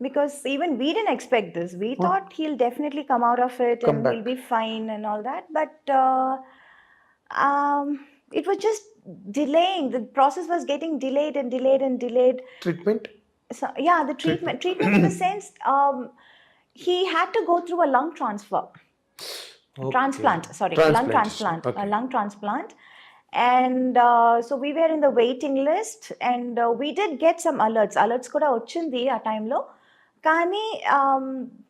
Because even we didn't expect this. We thought he'll definitely come out of it come and back. we'll be fine and all that. But uh, um, it was just delaying. The process was getting delayed and delayed and delayed. Treatment? So, yeah, the treatment. Treatment in the sense um, he had to go through a lung transfer. Okay. Transplant, sorry, transplant. lung transplant. Okay. A lung transplant and so we were in the waiting list and we did get some alerts alerts కూడా వచ్చింది ఆ టైంలో కానీ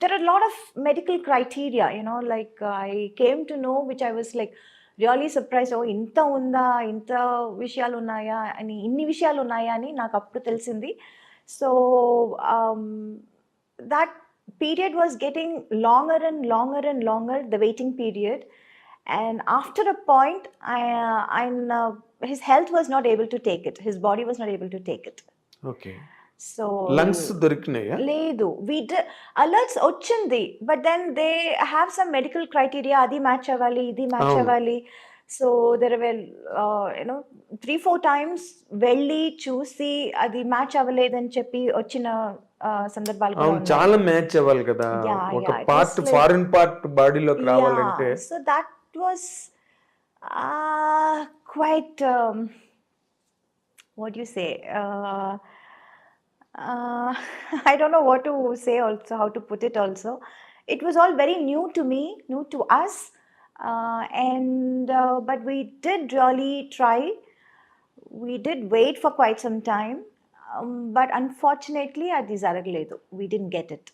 there are lot of medical criteria you know like I came to know which I was like really surprise ఓ ఇంత ఉందా? ఇంత విషయాలు ఉన్నాయా? అని ఇన్ని విషయాలు ఉన్నాయా? అని నాకు అప్పుడు తెలిసింది. So that period was getting longer and longer and longer the waiting period and after a point i uh, i'm uh, his health was not able to take it. His body was not able to take it. Okay so lungs దొరికినాయా? లేదు. We did alerts వచ్చింది but then they have some medical criteria అది match అవ్వాలి ఇది match అవును. అవ్వాలి. So there well you know three four times వెళ్ళి చూసి అది మ్యాచ్ అవ్వలేదని చెప్పి వచ్చిన uh, సందర్భాలు కూడా అవును ఉన్నాయి. చాలా మ్యాచ్ అవ్వాలి కదా. Yeah, ఒక yeah, it part was like- foreign part బాడీలోకి రావాలంటే so that was uh, quite, um, what do you say? Uh, uh, I don't know what to say also, how to put it also. It was all very new to me, new to us. Uh, and uh, but we did really try. We did wait for quite some time, um, but unfortunately, at Zaragledu, we didn't get it.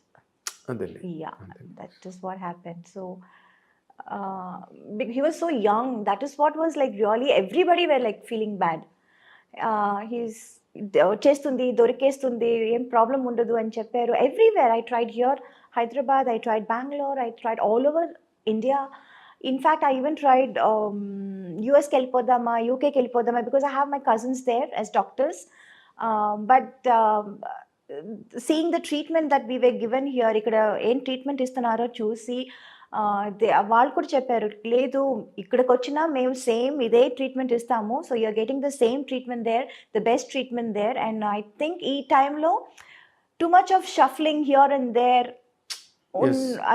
Yeah, that is what happened. So uh, be- he was so young. That is what was like really everybody were like feeling bad. Uh, he's వచ్చేస్తుంది దొరికేస్తుంది ఏం problem ఉండదు అని చెప్పారు everywhere I tried here Hyderabad I tried Bangalore I tried all over India in fact I even tried యూఎస్కి వెళ్ళిపోదామా యూకేకి వెళ్ళిపోదామా because I have my cousins there as doctors but seeing the treatment that we way given here ఇక్కడ ఏం treatment ఇస్తున్నారో చూసి uh, they- వాళ్ళు కూడా చెప్పారు లేదు ఇక్కడికి వచ్చినా మేము సేమ్ ఇదే ట్రీట్మెంట్ ఇస్తాము. So you're getting the same treatment there the best treatment there. And I think ఈ టైంలో too much of shuffling here and there.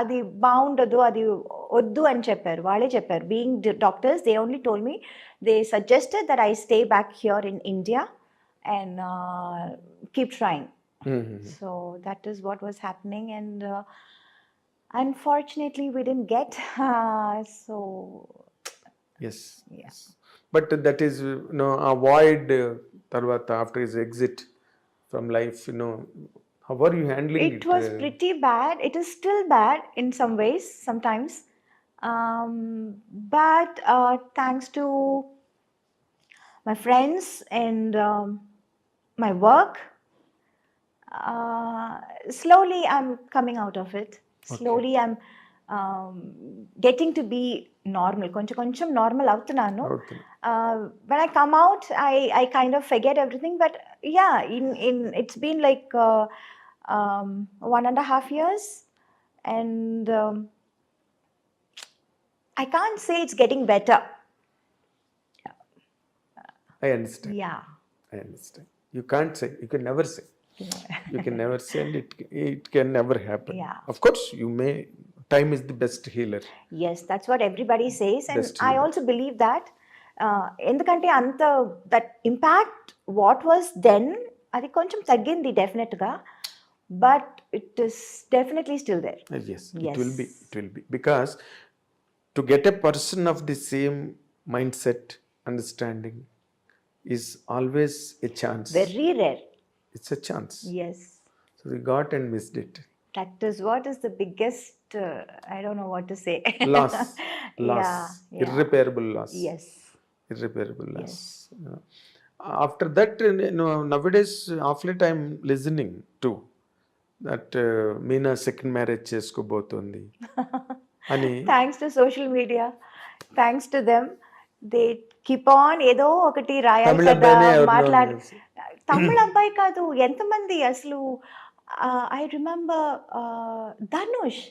అది బాగుండదు అది వద్దు అని చెప్పారు. వాళ్ళే చెప్పారు. Being doctors they only told me they suggested that I stay back here in India and keep trying. So that is what was happening, and uh, Unfortunately, we didn't get. Uh, so. Yes. Yes. But that is you know avoid uh, tarvata after his exit from life. You know how were you handling it? It was uh? pretty bad. It is still bad in some ways sometimes, um, but uh, thanks to my friends and um, my work, uh, slowly I'm coming out of it. Slowly I'm um, getting to be normal. కొంచెం కొంచెం normal అవుతున్నాను. అవుతుంది uh, when I come out, I, I kind of forget everything. But yeah, in, in it's been like uh, um, one and a half years, and um, I can't say it's getting better. I understand Yeah. I understand you can't say you can never say you can never say and it it can never happen Yeah. Of course you may time is the best healer Yes, that's what everybody says, and Best I healer. also believe that. Uh, ఎందుకంటే అంత that impact what was then అది కొంచెం తగ్గింది డెఫినెట్గా but it is definitely still there yes it will be Yes. it will be because to get a person of the same mindset understanding is always a chance very rare it's a chance yes so we got and missed it that is what is the biggest uh, i don't know what to say loss loss yeah, yeah. irreparable loss yes irreparable loss you know. after that you know nowadays late i'm listening to that uh, Meena second marriage చేసుకోబోతోంది అని thanks to social media thanks to them they keep on ఏదో ఒకటి రాయాలి తమిళ కదా అబ్బాయినే ఎవరినో మాట్లాడి. తమిళ అబ్బాయి కాదు. ఎంతమంది అసలు? I remember Dhanush.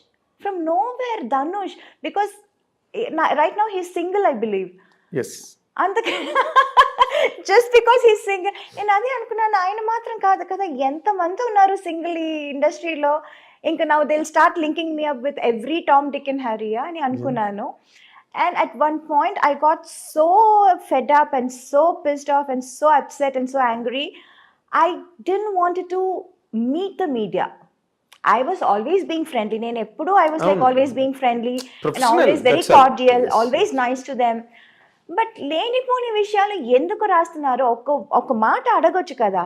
From nowhere Dhanush. Because right now he single I believe yes. అందుకే జస్ట్ బికాస్ ఈ సింగిల్ నేను అదే అనుకున్నాను. ఆయన మాత్రం కాదు కదా. ఎంతమంది ఉన్నారు సింగిల్ ఈ ఇండస్ట్రీలో? ఇంకా now they'll start linking me up with every Tom Dick and హ్యారియా అని అనుకున్నాను. And at one point I got so fed up and so pissed off and so upset and so angry I didn't wanted to meet the media I was always being friendly నేను ఎప్పుడు I was like. Always being friendly and Professional, always very that's all. cordial, Yes. always nice to them. But లేనిపోని విషయాలు ఎందుకు రాస్తున్నారు ఒక్క ఒక మాట అడగొచ్చు కదా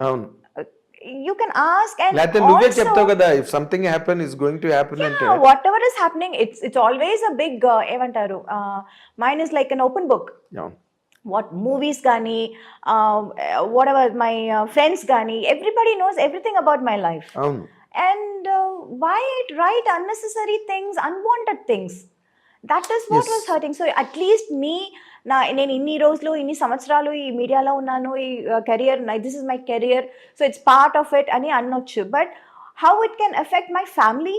అవును యూ కెన్ ఆస్క్ లేకపోతే నువ్వే చెప్తావు కదా if something happen is going to happen అంటే whatever is happening it's it's always a big ఏమంటారు mine is like an open book అవును వాట్ మూవీస్ కానీ వాట్ ఎవర్ మై ఫ్రెండ్స్ కానీ everybody knows everything about my life it write unnecessary things unwanted things? That is what Yes. was hurting. So at least me నా నేను ఇన్ని రోజులు ఇన్ని సంవత్సరాలు ఈ మీడియాలో ఉన్నాను ఈ career this is my career so it's part of it అని అనొచ్చు. But how it can affect my family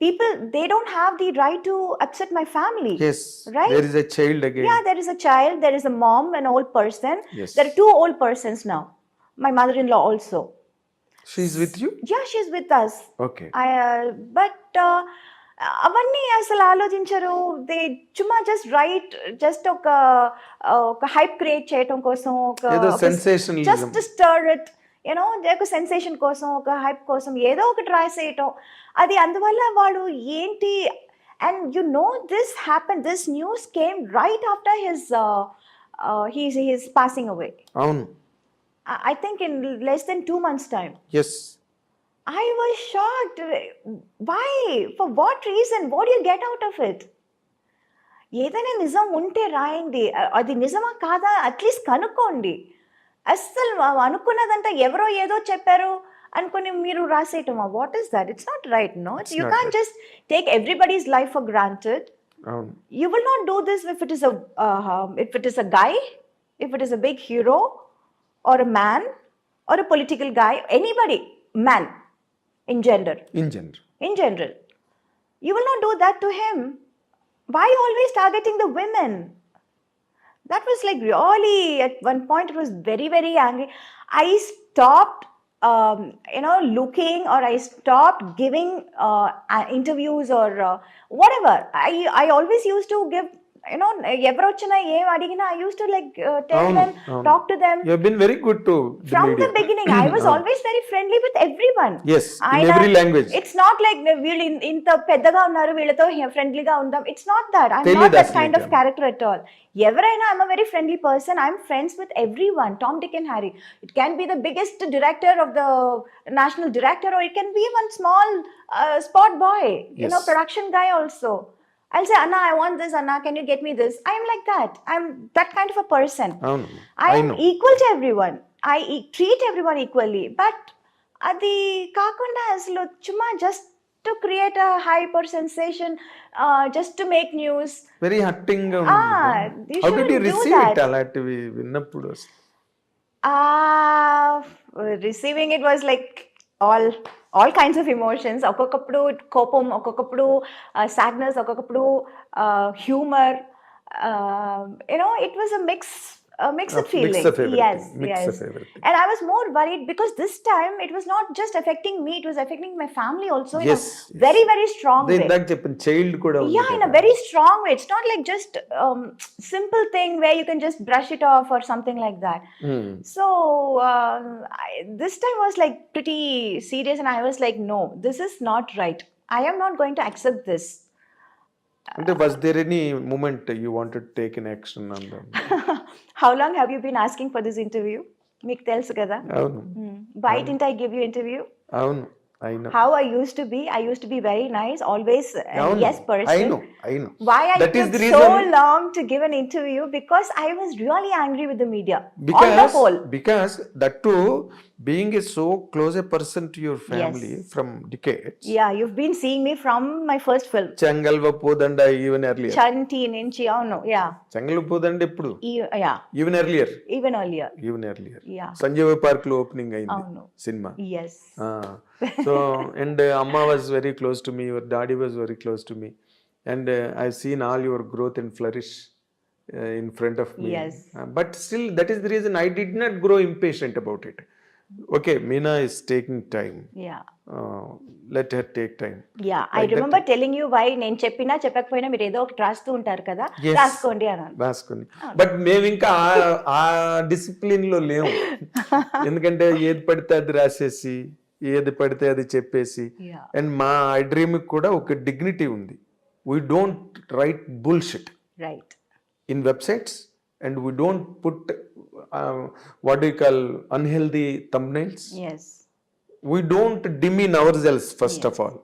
People they don't have the right to upset my family yes Right? There is a child again Yeah, there is a child, there is a mom, an old person. Yes. There are two old persons now. My mother in law also. She is with you Yeah, she's with us. Okay but అవన్నీ అసలు ఆలోచించరు they చుమ్మా just write just ఒక uh, ఒక hype create చేయటం కోసం ఏదో ఒక sensation just stir it you know ఒక సెన్సేషన్ కోసం ఒక హైప్ కోసం ఏదో ఒకటి రాసేయటం. అది అందువల్ల వాడు ఏంటి? And you know this happen this news came right after his he's he's passing away అవును. I think in less than two months time yes was shocked. Why? For what reason? What do you get out of it? ఏదైనా నిజం ఉంటే రాయండి. అది నిజమా కాదా? At least కనుక్కోండి. అస్సలు వ- అనుకున్నదంతా ఎవరో ఏదో చెప్పారు అనుకుని మీరు రాసేయటమా what is that it's not right no It's you not కాన్ right. Just take everybody's life for granted అవును you will not do this if it is a uh, if it is a guy if it is a big hero or a man or a political guy anybody man in gender in general in general you will not do that to him why always targeting the women that was like really at one point it was very very angry. I stopped um, you know looking or i stopped giving uh, interviews or uh, whatever. I i always used to give you know ఎవరు వచ్చినా ఏం అడిగినా i used to like uh, tell అవును, them అవును. talk to them. You have been very good to the from the media beginning i was always very friendly with everyone. Yes in ఆయన- every language it's not like వీళ్ళు in- ఇంత పెద్దగా ఉన్నారు వీళ్ళతో ఫ్రెండ్లీగా ఉందాం ఇట్స్ నాట్ దట్ ఐఎమ్ తెలీదు not that అసలు కైండ్ ఆఫ్ ఇంకా. క్యారెక్టర్ అట్ ఆల్ ఎవరైనా I'm a very friendly person I'm friends with everyone Tom Dick and Harry it can be the biggest director of the national director or it can be one small spot boy you know Yes. Production guy also. I'll say, Anna, I want this, Anna, can you get me this? I'm like that. I'm that kind of a person. అవును I am no equal to everyone. I e- treat everyone equally. But అది కాకుండా అసలు చుమ్మా just to create a hyper sensation just to make news very హట్టింగ్గా Ah, you shouldn't do receive it that. అలాంటివి విన్నప్పుడు అసలు receiving it was like all all kinds of emotions ఒక్కొక్కప్పుడు కోపం ఒక్కొక్కప్పుడు సాడ్నెస్ ఒక్కొక్కప్పుడు humour you know it was a mix a mixed of feeling. Yes, mixed yes. And I was more worried because this time it was not just affecting me; it was affecting my family also. Yes, in a very very strong they way. That happened. Child could have. Yeah, in a very strong way. It's not like just um, simple thing where you can just brush it off or something like that. Hmm. So um, I, this time was like pretty serious, and I was like, no, this is not right. I am not going to accept this. అంటే was there any moment you wanted take in action how long have you been asking for this interview మీకు తెలుసు కదా అవును Hmm. why didn't i give you interview అవును how I used to be. I used to be very nice, always a అవును yes person. అయిను అయిను Why I That is took the so reason- long to give an interview because I was really angry with the media on the because whole. Because that to being a so close a person to your family from decades Yeah, you've been seeing me from my first film, Chengalva Poodanda even earlier Chanti Ninchi. Oh no, yeah, Chengalva Poodanda ఎప్పుడు yeah, even earlier even earlier. Even earlier Yeah, Sanjeeva పార్క్లో opening అయింది oh no, cinema yes. So and అమ్మ was very close to me your daddy was very close to me and I seen all your growth and flourish uh, in front of me. Yes. Uh, but still, that is the reason I did not grow Okay, Meena is taking time. Yeah let her take time. Yeah I remember telling you why నేను చెప్పినా చెప్పకపోయినా మీరు ఏదో ఒకటి రాస్తూ ఉంటారు కదా. రాసుకోండి అన్నాను. రాసుకుని బట్ మేము ఇంకా ఆ- డిసిప్లిన్లో లేము. ఎందుకంటే ఏది పడితే అది రాసేసి ఏది పడితే అది చెప్పేసి. అండ్ మా డ్రీమ్ కూడా ఒక డిగ్నిటీ ఉంది. We don't write bullshit right in websites and we don't put uh, what do you call unhealthy thumbnails? Yes we don't demean ourselves first of all.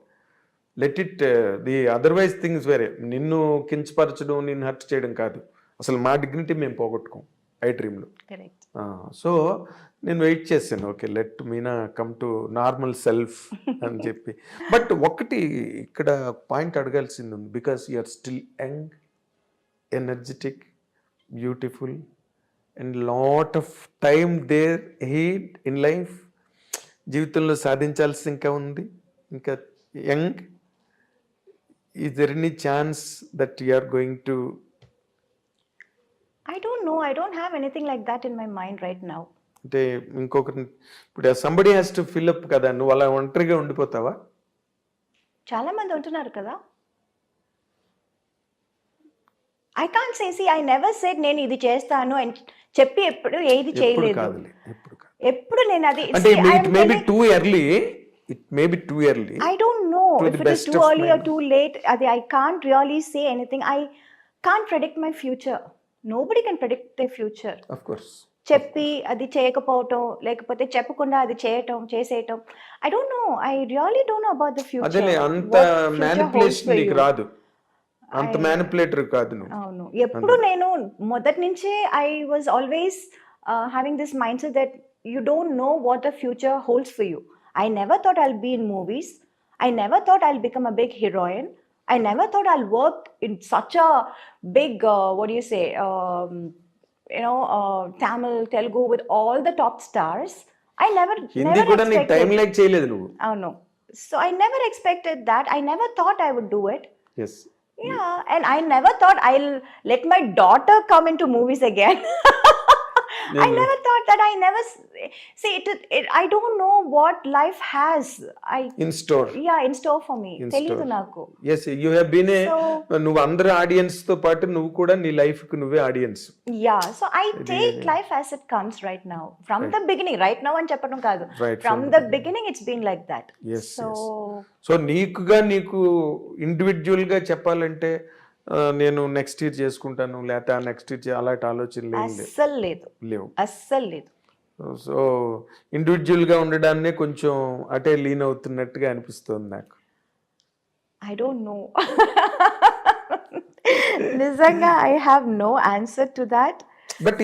Let it uh, the otherwise things వేరే నిన్ను కించపరచడం నిన్ను hurt చేయడం కాదు. అసలు మా dignity మేము పోగొట్టుకోం I డ్రీమ్లో సో నేను వెయిట్ చేశాను. Okay let Meena come to normal self అని చెప్పి. బట్ ఒకటి ఇక్కడ పాయింట్ అడగాల్సింది ఉంది because you're still young energetic beautiful and lot of time there ahead in life జీవితంలో సాధించాల్సి ఇంకా ఉంది. ఇంకా young. Is there any chance that you are going to I don't know I don't have anything like that in my mind right now అంటే ఇంకొకరిని ఇప్పుడు somebody has to fill up కదా నువ్వు అలా ఒంటరిగా ఉండిపోతావా? చాలా మంది ఉంటున్నారు కదా. I can't say I never said నేను ఇది చేస్తాను అని చెప్పి ఎప్పుడు ఏది చేయలేదు ఎప్పుడు నేను అది అంటే it may be too early it may be too early I don't know To if the it is best too of early my or too late. Adi, I can't really say anything. I can't predict my future. Nobody can predict their future. Of course చెప్పి అది చేయకపోవటం లేకపోతే చెప్పకుండా అది చేయటం చేసేయటం I don't know I really don't know about the future అంత manipulation నీకు రాదు అంత మ్యానిపులేటర్ కాదు నువ్వు అవును ఎప్పుడు నేను మొదటి నుంచే I was always having this mindset that you don't know what the future holds for you I never thought I'll be in movies I never thought I'll become a big heroine I never thought I'll work in such a big what you say you know uh, Tamil, Telugu with all the top stars. I never, Hindi never కూడా నీకు time expected. Like చేయలేదు నువ్వు Oh no. So I never expected that. I never thought I would do it. Yes Yeah, and I never thought I'll let my daughter come into movies again. I never thought that. I never see it, it. I don't know what life has. I in store yeah in store for me. In store. నాకు. Yes you have been a నువ్వు అందరి ఆడియన్స్తో పాటు నువ్వు కూడా నీ లైఫ్కు నువ్వే audience yeah, so I Really? take life as it comes right now. From the beginning, right now అని చెప్పడం కాదు. Right From the beginning, it's been like that. Yes, So so నీకుగా నీకు ఇండివిజువల్గా చెప్పాలంటే నేను నెక్స్ట్ ఇయర్ చేసుకుంటాను లేకపోతే నెక్స్ట్ ఇయర్ అలాంటి ఆలోచనలు లేవు అస్సలు లేదు. లేవు అస్సలు లేదు. సో ఇండివిజువల్గా ఉండడాన్నే కొంచెం అటే లీన్ అవుతున్నట్టుగా అనిపిస్తుంది నాకు I don't know. నిజంగా I have no answer to that but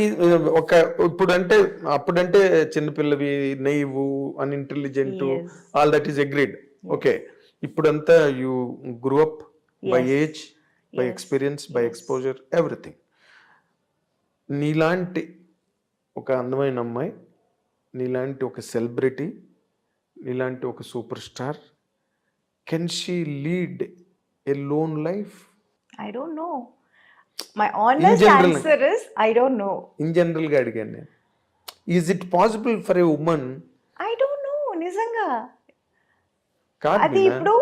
ఒక ఇప్పుడు అంటే అప్పుడంటే చిన్నపిల్లవి నెయ్వు unintelligent Yes. All that is agreed okay ఇప్పుడంతా you grew up by. Age by. Experience by. Exposure everything నీలాంటి ఒక అందమైన అమ్మాయి నీలాంటి ఒక సెలబ్రిటీ నీలాంటి ఒక super star can she lead a lone life I don't know my honest. Answer is I don't know in జనరల్గా అడిగాను నేను is it possible for a woman I don't know నిజంగా కాదు అది. ఇప్పుడు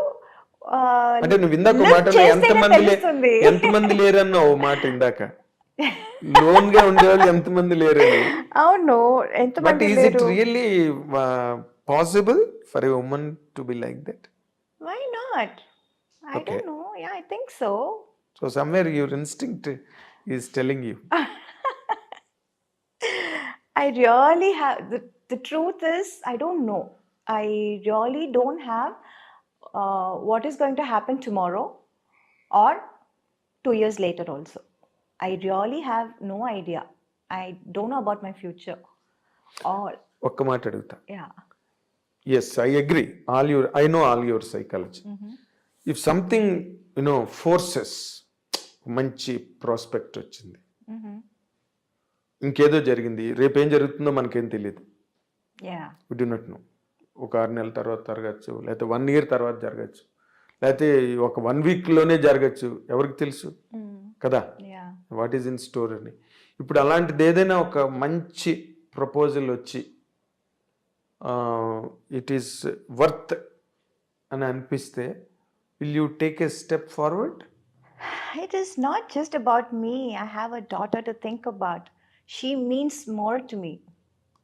అంటే నువ్వు ఇందాక చేస్తేనే ఎంతమంది. ఎంతమంది లేరన్నావు మాట ఇందాక? లోన్గా ఉండేవాళ్ళు ఎంతమంది లేరని? అవును ఎంతమంది ఈజ్ ఇట్ లేరు? Really possible for a woman to be like that why not I. Don't know yeah I think so so somewhere your instinct is telling you I really have the, the truth is I don't know. I really don't have uh, what is going to happen tomorrow or two years later also. I really have no idea. I don't know about my future. All ఒక్క మాట అడుగుతా yeah. Yes I agree all your I know all your psychology Mhm. If something you know forces మంచి prospect వచ్చింది Mhm. ఇంకేదో జరిగింది రేపేం జరుగుతుందో మనకేం తెలియదు Yeah. We do not know ఒక ఆరు నెలల తర్వాత జరగచ్చు లేకపోతే వన్ ఇయర్ తర్వాత జరగచ్చు లేకపోతే ఒక వన్ వీక్లోనే జరగచ్చు ఎవరికి తెలుసు. కదా. వాట్ ఈజ్ ఇన్ స్టోర్ అని ఇప్పుడు అలాంటిది ఏదైనా ఒక మంచి ప్రపోజల్ వచ్చి ఇట్ ఈస్ వర్త్ అని అనిపిస్తే will you take a step forward It is not just about me. I have a daughter to think about. She means more to me.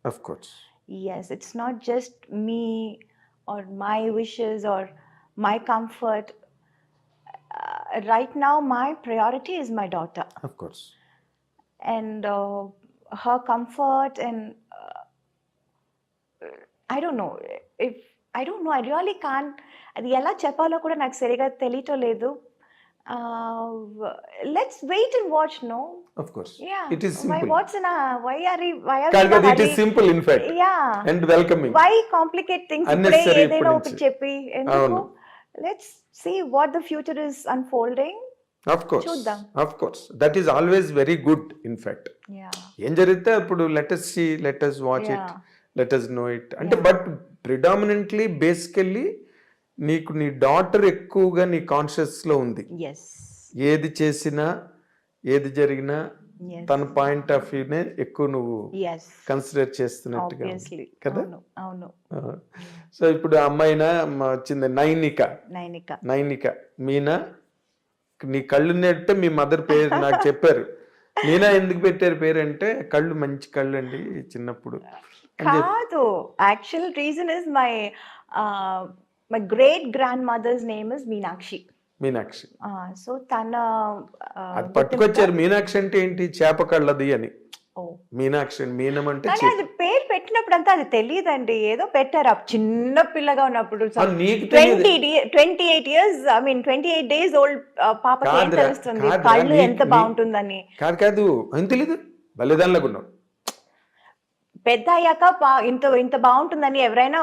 Of course Yes, it's not just me or my wishes or my comfort. Uh, right now, my priority is my daughter of course and uh, her comfort and uh, I don't know if I don't know. I really can't. అది ఎలా చెప్పాలో కూడా నాకు సరిగా తెలియటం లేదు let's wait and watch no of course yeah it is why simple what's in why are why కాదు కాదు it are is simple in fact yeah and welcoming why complicate things ఇప్పుడే Unnecessary ఏదైనా ఇప్పుడు ఒకటి నుంచి. చెప్పి ఎందుకు. Let's see what the future is unfolding of course చూద్దాం. Of course that is always very good in fact ఏం జరిగితే అప్పుడు let us see let us watch it Yeah. Let us know it అంటే Yeah. బట్ ప్రిడామినెంట్లీ బేసికల్లీ నీకు నీ daughter ఎక్కువగా నీ కాన్షియస్లో ఉంది. ఏది చేసినా ఏది జరిగినా తన పాయింట్ ఆఫ్ వ్యూనే ఎక్కువ నువ్వు కన్సిడర్ చేస్తున్నట్టుగా కదా? అవును. సో ఇప్పుడు అమ్మాయినా వచ్చింది నైనిక. నైనిక. నైనిక. మీనా నీ కళ్ళు నెట్టే మీ మదర్ పేరు నాకు చెప్పారు. మీనా ఎందుకు పెట్టారు పేరు అంటే కళ్ళు మంచి కళ్ళు అండి చిన్నప్పుడు. కాదు. Actual reason is my my great grand mother's name is Meenakshi Meenakshi so తన అది పట్టుకొచ్చారు. మీనాక్షి అంటే ఏంటి? చేప కళ్ళది అని. ఓ. మీనాక్షి మీనం అంటే. అది పేరు పెట్టినప్పుడు అంతా అది తెలియదండి. ఏదో పెట్టారు. చిన్న పిల్లగా ఉన్నప్పుడు తెలియదు. Twenty twenty eight years I mean twenty eight days old పాపకి ఏం కాదురా, తెలుస్తుంది? కళ్ళు ఎంత బాగుంటుందని. కాదు కాదు. తెలీదు? బలిదానిలాగా ఉన్నావు. పెద్ద అయ్యాక ఇంత ఇంత బాగుంటుందని ఎవరైనా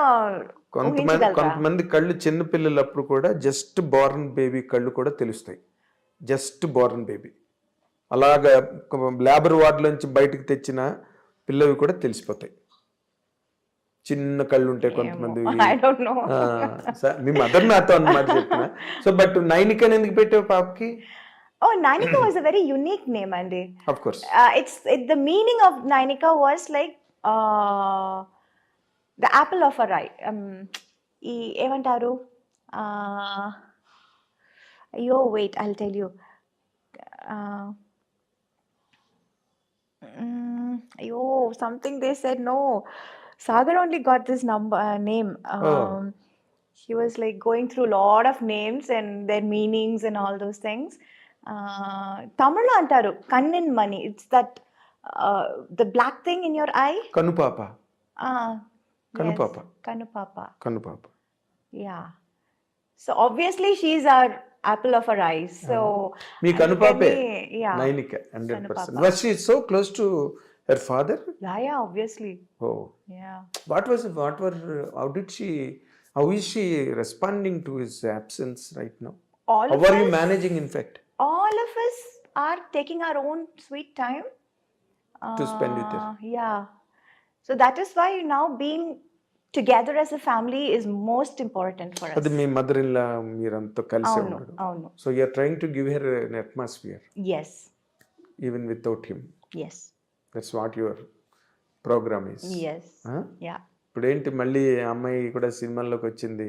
కొంతమంది? కొంతమంది కళ్ళు చిన్న పిల్లలప్పుడు కూడా జస్ట్ బోర్న్ బేబీ కళ్ళు కూడా తెలుస్తాయి. జస్ట్ బోర్న్ బేబీ అలాగా లేబర్ వార్డులోంచి బయటకు తెచ్చిన పిల్లవి కూడా తెలిసిపోతాయి. చిన్న కళ్ళు ఉంటాయి కొంతమంది మీ మదర్ నాతో అన్నమాట చెప్పిన. సో బట్ నైనికని ఎందుకు పెట్టావు పాపకి? ఓ Nainika was a very unique name అండి of course it's the meaning of Nainika was like the apple of a eye Um, ఈ ఏమంటారు Uh, అయ్యో wait I tell you Uh, mm, అయ్యో something they said no Sagar only got this number name Um, he was like going through a lot of names and their meanings and all those things. Uh, Tamil antaru, kannin money. It's that uh, the black thing in your eye. కనుపాప Ah, Kanupapa. Kanupapa. కనుపాప Yeah. So obviously she's our apple of our eyes. So మీ కనుపాపే అందుకని, yeah. Nainika hundred percent కనుపాప. Was she so close to her father Yeah, yeah, obviously. Oh Yeah. What was what were how did she how is she responding to his absence right now All how of are you us, managing in fact all of us are taking our own sweet time To spend with her. Uh, Yeah. So that is why now being together as a family is most important for us. అది మీ mother in law మీరంతా కలిసి అవును ఉన్నారు అవును. So you're trying to give her an atmosphere yes even without him yes that's what your programme is yes yeah ఇప్పుడు ఏంటి మళ్ళీ ఆ అమ్మాయి కూడా సినిమాల్లోకి వచ్చింది?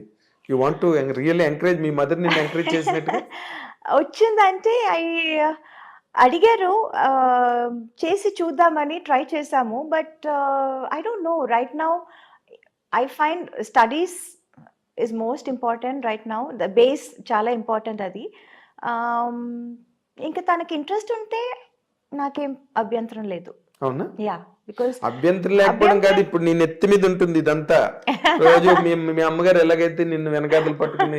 You want to really encourage me mother నిన్ను ఎంకరేజ్ చేసినట్టుగా? వచ్చిందంటే ఐ అడిగారు చేసి చూద్దామని ట్రై చేసాము but I don't know. Right now I find studies is most important right now. The base చాలా ఇంపార్టెంట్ అది. ఇంకా తనకి ఇంట్రెస్ట్ ఉంటే నాకేం అభ్యంతరం లేదు. అవునా? యా బికాస్ అభ్యంతరం లేకపోవడం కాదు ఇప్పుడు నీ నెత్తి మీద ఉంటుంది ఇదంతా. రోజు మీ అమ్మగారు ఎలాగైతే నిన్ను వెనకాతలు పట్టుకుని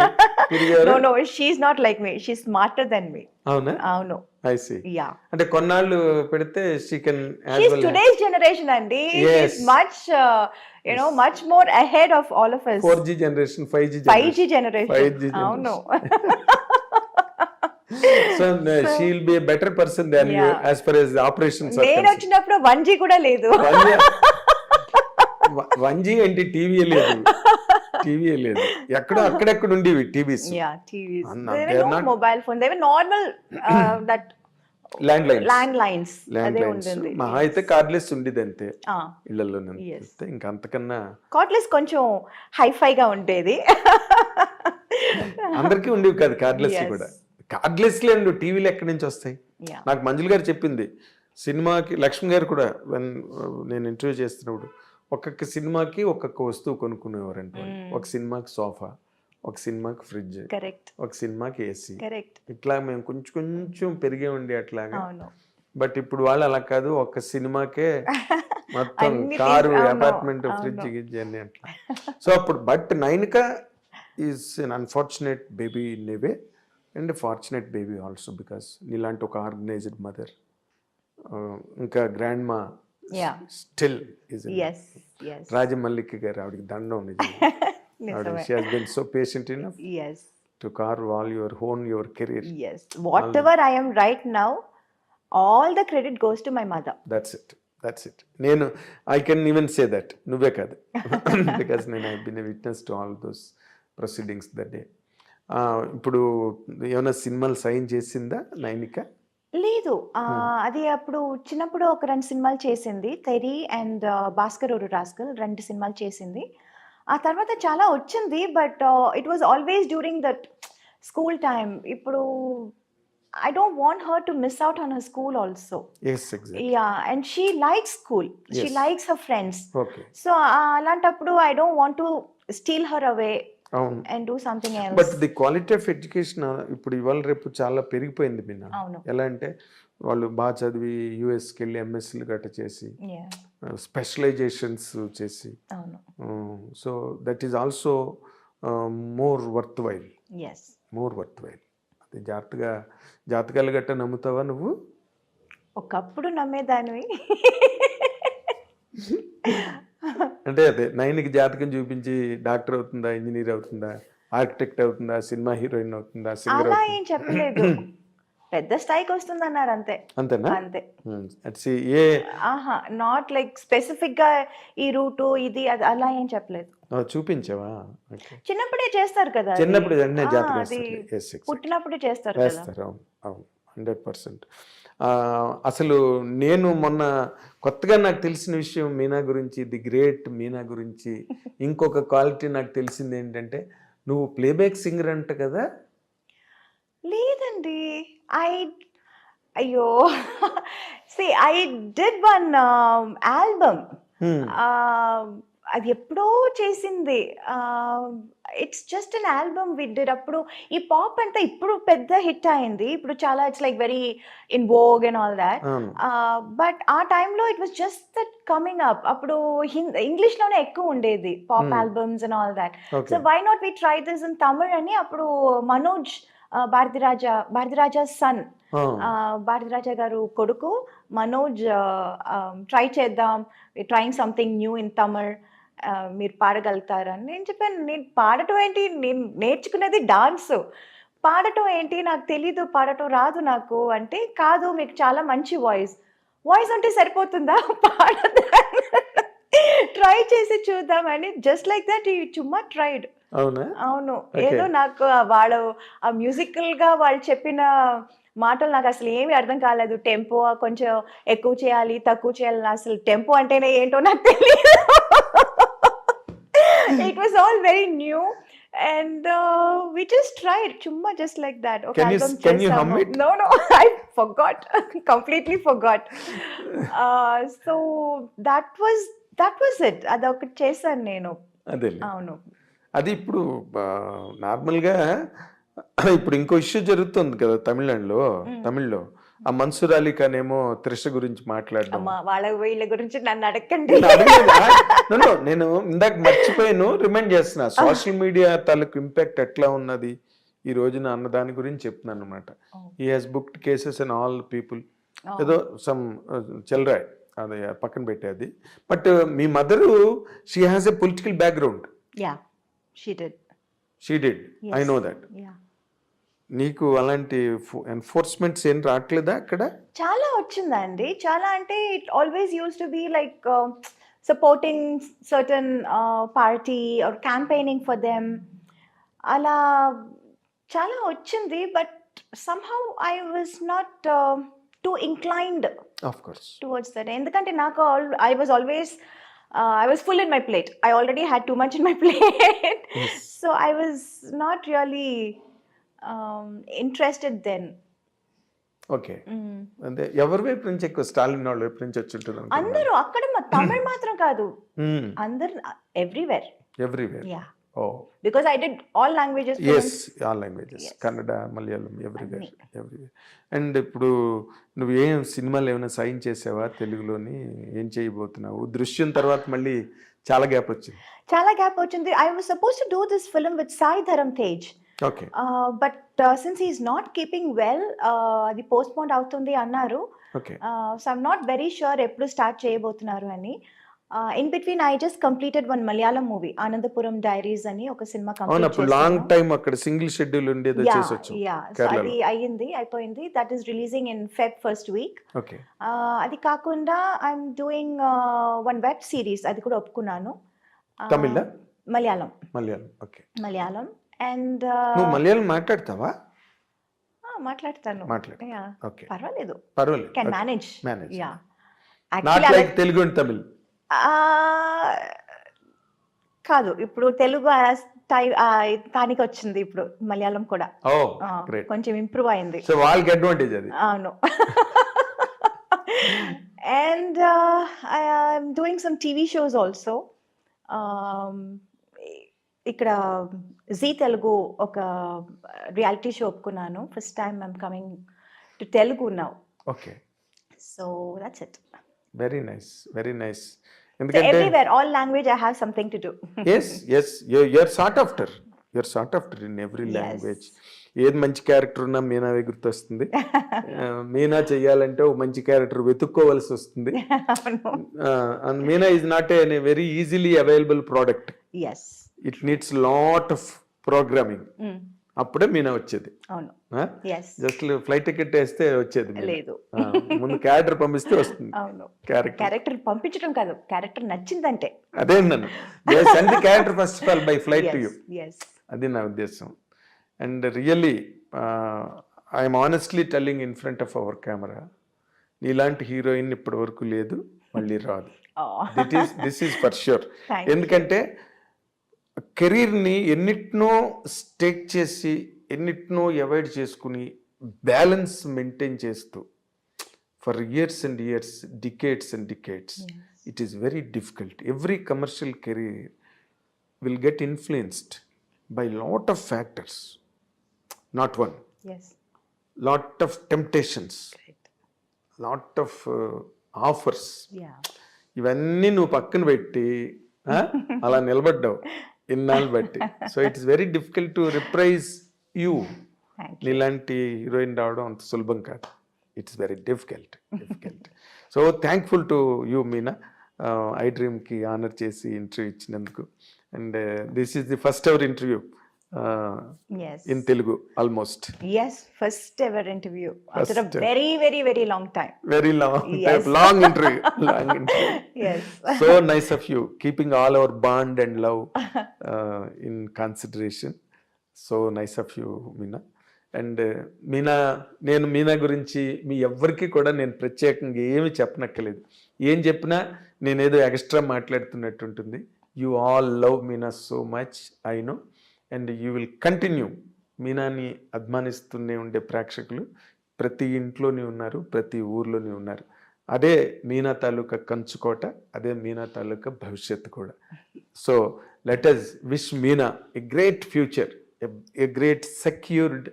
no no she's not like me she smarter than me అవునా? అవును. ఐ సి యా అంటే కొన్నాళ్ళు పెడితే she can. Yes. She's much, uh, you know, much more ahead of all of us. Four G generation five G 5G generation. 5G Oh no. So she will be better person than you for operations నేను వచ్చినప్పుడు కూడా లేదు. One G అంటే TV లేదు. TV లేదు. ఎక్కడో అక్కడెక్కడ ఉండేవి TVs. were normal uh, that landline landlines landlines మహా అయితే కార్డ్లెస్ ఉండేది అంతే. ఇళ్ళలో. ఇంకా అంతకన్నా కార్డ్లెస్ కొంచెం హైఫైగా ఉండేది. అందరికీ ఉండేవి కాదు కార్డ్లెస్. కూడా. కార్డ్లెస్ లేండు టీవీలు ఎక్కడి నుంచి వస్తాయి. నాకు మంజుల గారు చెప్పింది సినిమాకి లక్ష్మి గారు కూడా uh, నేను ఇంటర్వ్యూ చేస్తున్నప్పుడు ఒక్కొక్క సినిమాకి ఒక్కొక్క వస్తువు కొనుక్కునేవారంట. ఒక సినిమాకి సోఫా ఒక సినిమాకి ఫ్రిడ్జ్ కరెక్ట్ ఒక సినిమాకి ఏసీ ఇట్లా మేము కొంచెం కొంచెం పెరిగే ఉండి అట్లాగా బట్ ఇప్పుడు వాళ్ళు అలా కాదు ఒక సినిమాకే మొత్తం కారు అపార్ట్మెంట్. ఫ్రిడ్జ్ గిడ్జ్ అన్ని అట్లా సో అప్పుడు but Nainika is an unfortunate baby in a way and fortunate baby also because నీలాంటి ఒక ఆర్గనైజ్డ్ మదర్ ఇంకా grandma. Still Rajamallika garu ఆవిడకి దండం నిజం so patient as to carve all your hone your career whatever I am right now all the credit goes to my mother that's it that's it నేను I can even say that నువ్వే కాదు. Because నేను I been witness to all those proceedings that day ఇప్పుడు ఏమైనా సినిమాలు sign చేసిందా నైనిక? లేదు. ఆ. అది అప్పుడు చిన్నప్పుడు ఒక రెండు సినిమాలు చేసింది. తెరి అండ్ భాస్కర్ ఒక రాస్కల్ రెండు సినిమాలు చేసింది. ఆ తర్వాత చాలా వచ్చింది. But it was always during that school time ఇప్పుడు I don't want her to miss out on her school also yes exact yeah and she likes school she Yes. Likes her friends okay so అలాంటప్పుడు I don't want to steal her away అవును. And do something but else the quality of education ఇప్పుడు ఇవాళ రేపు చాలా పెరిగిపోయింది అవును. ఎలా అంటే వాళ్ళు బాగా చదివి యూఎస్కి వెళ్ళి ఎంఎస్సీలు గట్ట చేసి స్పెషలైజేషన్స్ చేసి అవును. So that is also more worthwhile more worthwhile అది జాగ్రత్తగా జాతకాలు గట్ట నమ్ముతావా నువ్వు? ఒకప్పుడు నమ్మేదానివి. అంటే అదే నైన్కి జాతకం చూపించి డాక్టర్ అవుతుందా ఇంజనీర్ అవుతుందా ఆర్కిటెక్ట్ అవుతుందా సినిమా హీరోయిన్ అవుతుందా సింగర్ అలా ఏం చెప్పలేదు. పెద్ద స్థాయికి వస్తుందన్నారు అంతే. అంతేనా? అంతే. అట్స్ ఏ ఆహా నాట్ లైక్ స్పెసిఫిక్గా ఈ రూటు ఇది అది అలా ఏం చెప్పలేదు. ఆ, చూపించావా? ఓకే. చిన్నప్పుడే చేస్తారు కదా అది. చిన్నప్పుడు వెంటనే ఆ, జాతకం అది వేస్తారు ఎస్ ఎక్స్ పుట్టినప్పుడే చేస్తారు కదా. వేస్తారు అవును అవును హండ్రెడ్ పర్సెంట్. అసలు నేను మొన్న కొత్తగా నాకు తెలిసిన విషయం మీనా గురించి ది గ్రేట్ మీనా గురించి ఇంకొక క్వాలిటీ నాకు తెలిసింది ఏంటంటే నువ్వు ప్లేబ్యాక్ సింగర్ అంట కదా? లేదండి. ఐ అయ్యో. See I did one album. అది ఎప్పుడో చేసింది. ఇట్స్ జస్ట్ అన్ ఆల్బమ్ విడ్డెడ్ అప్పుడు ఈ పాప్ అంతా ఇప్పుడు పెద్ద హిట్ అయింది. ఇప్పుడు చాలా it's like very in vogue and all that but ఆ టైంలో it was just that coming up అప్పుడు ఇంగ్లీష్లోనే ఎక్కువ ఉండేది pop. Albums and all that so why not we try this in Tamil అని అప్పుడు మనోజ్ భారతిరాజా భారతిరాజా సన్ భారతిరాజా గారు కొడుకు మనోజ్ ట్రై చేద్దాం. Trying something new in Tamil మీరు పాడగలుగుతారని నేను చెప్పాను. నేను పాడటం ఏంటి? నేను నేర్చుకునేది డాన్స్. పాడటం ఏంటి? నాకు తెలీదు పాడటం రాదు నాకు అంటే కాదు మీకు చాలా మంచి వాయిస్. వాయిస్ అంటే సరిపోతుందా? పాడదా ట్రై చేసి చూద్దామని. జస్ట్ లైక్ దట్ ఈ చుమ్మా ట్రైడ్. అవునా. ఏదో నాకు వాళ్ళు ఆ మ్యూజికల్గా వాళ్ళు చెప్పిన మాటలు నాకు అసలు ఏమీ అర్థం కాలేదు. టెంపో కొంచెం ఎక్కువ చేయాలి తక్కువ చేయాలి. అసలు టెంపో అంటేనే ఏంటో నాకు తెలియదు. It was all very new and we just tried చుమ్మా జస్ట్ లైక్ దట్ ఒక Can you- can you hum it? No, no, I forgot. Completely forgot. Uh, so that was that was it. అదొకటి చేశాను నేను అదే అవును అది ఇప్పుడు నార్మల్గా ఇప్పుడు ఇంకో ఇష్యూ జరుగుతుంది కదా తమిళంలో తమిళ్ళో ఆ మన్సూర్ అలీ ఖాన్ ఏమో త్రిష గురించి మాట్లాడడం. అమ్మా వాళ్ళ వీళ్ళ గురించి నన్ను అడగండి నేను ఇందాక మర్చిపోయాను రిమైండ్ చేస్తున్నా. సోషల్ మీడియా తాలూకు ఇంపాక్ట్ ఎట్లా ఉన్నది ఈ రోజున అన్న దాని గురించి చెప్తున్నాను అనమాట ఈ has booked cases and all people. ఏదో సమ్ చెల్రాయ్ అది పక్కన పెట్టేది. But me mother she has a political background she did she did I know that నీకు అలాంటి ఎన్ఫోర్స్మెంట్స్ ఏం రావట్లేదా అక్కడ? చాలా వచ్చిందండి. చాలా అంటే it always use to be like supporting certain party or campaigning for them అలా చాలా వచ్చింది but somehow I was not too inclined of course towards that ఎందుకంటే నాకు I was always I was full in my plate I already had too much in my plate so I was not really interested then okay అంటే ఎవరి వైపు నుంచి ఎక్కువ స్టాలిన్ వాళ్ళ వైపు నుంచి వచ్చి ఉంటుంది అందరూ అక్కడ తమిళ్ మాత్రం కాదు. అందరు everywhere everywhere yeah oh because I did all languages yes all languages. Kannada Malayalam everywhere. Everywhere and ఇప్పుడు నువ్వు ఏం సినిమాలు ఏమైనా సైన్ చేసావా తెలుగులోని? ఏం చేయబోతున్నావు? దృశ్యం తర్వాత మళ్ళీ చాలా గ్యాప్ వచ్చింది. చాలా గ్యాప్ వచ్చింది. I was suppose to do this film with Sai Dharam Tej but since is not keeping well అది పోస్ట్ పోన్ అవుతుంది అన్నారు. So I'm not very sure ఎప్పుడు స్టార్ట్ చేయబోతున్నారు అని. In between I just completed one Malayalam movie Anandapuram Diaries అని ఒక సినిమా long time అక్కడ సింగిల్ షెడ్యూల్ ఉండేది యా. అది అయ్యింది అయిపోయింది. That is releasing in Feb first week అది కాకుండా I'm doing one web series అది కూడా ఒప్పుకున్నాను. తమిళ మలయాళం మలయాళం ఓకే మలయాళం అండ్ నువ్వు మలయాళం మాట్లాడతావా? మాట్లాడతాను. పర్వాలేదు. పర్వాలేదు. Can manage Manage. Yeah. Not like Telugu and Tamil. కాదు. ఇప్పుడు తెలుగు దానికి వచ్చింది ఇప్పుడు మలయాళం కూడా. కొంచెం ఇంప్రూవ్ అయింది. సో వాళ్ళకి అడ్వాంటేజ్ అది. అవును. And I'm doing some TV shows also ఇక్కడ జీ తెలుగు ఒక రియాలిటీ షో ఒప్పుకున్నాను. First time I'm coming to Telugu now okay so that's it very nice very nice ఎందుకంటే everywhere all language I have something to do yes yes you're sought after you're sought after in every Yes. Language ఏది మంచి character ఉన్నా మీనావే గుర్తొస్తుంది. మీనా చెయ్యాలంటే ఒక మంచి character వెతుక్కోవలసి వస్తుంది. Meena is not a very easily available product as it needs lot of programming అప్పుడే మీనా వచ్చేది. జస్ట్ ఫ్లైట్ టికెట్ వేస్తే వచ్చేది. లేదు. ముందు క్యారెక్టర్ పంపిస్తే వస్తుంది. క్యారెక్టర్ పంపించడం కాదు. క్యారెక్టర్ నచ్చిందంటే. అదే నన్ను send character first of all by flight to you అది నా ఉద్దేశం. And really I'm honestly telling in front of our camera నీలాంటి హీరోయిన్ ఇప్పటి వరకు లేదు మళ్ళీ రాదు. It is this is for sure ఎందుకంటే కెరీర్ని ఎన్నిటినో స్టేక్ చేసి ఎన్నిట్నో అవాయిడ్ చేసుకుని బ్యాలెన్స్ మెయింటైన్ చేస్తూ for years and years decades and decades it is very difficult. Every commercial career will get influenced by lot of factors. Not one. Lot of temptations. Lot of offers. ఇవన్నీ నువ్వు పక్కన పెట్టి అలా నిలబడ్డావు. ఇన్నాళ్ళు బట్టి. So it is very difficult to reprise you నీలాంటి heroine రావడం అంత సులభం కాదు. It's very difficult difficult so thankful to you Meena I డ్రీమ్కి honour చేసి ఇంటర్వ్యూ ఇచ్చినందుకు. And this is the first our interview in Telugu almost as first ever interview after. Very very very long time very long. Long interview long interview so nice of you keeping all our bond and love in consideration so nice of you Meena and Meena నేను మీనా గురించి మీ ఎవ్వరికి కూడా నేను ప్రత్యేకంగా ఏమి చెప్పనక్కలేదు ఏం చెప్పినా నేనేదో ఎక్స్ట్రా మాట్లాడుతున్నట్టు ఉంటుంది. You all love Meena so much I know and you will continue మీనాని అభిమానిస్తూనే ఉండే ప్రేక్షకులు. ప్రతి ఇంట్లోనే ఉన్నారు ప్రతి ఊర్లోనే ఉన్నారు. అదే మీనా తాలూకా కంచుకోట అదే మీనా తాలూకా భవిష్యత్తు కూడా. So let us wish Meena a great future a great secured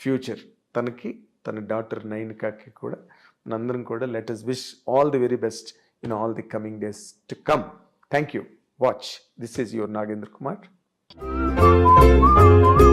future తనకి తన డాటర్ నైనికాకి కూడా మనందరం కూడా let us wish all the very best in all the coming days to come thank you watch this is your Nagendra Kumar Thank you.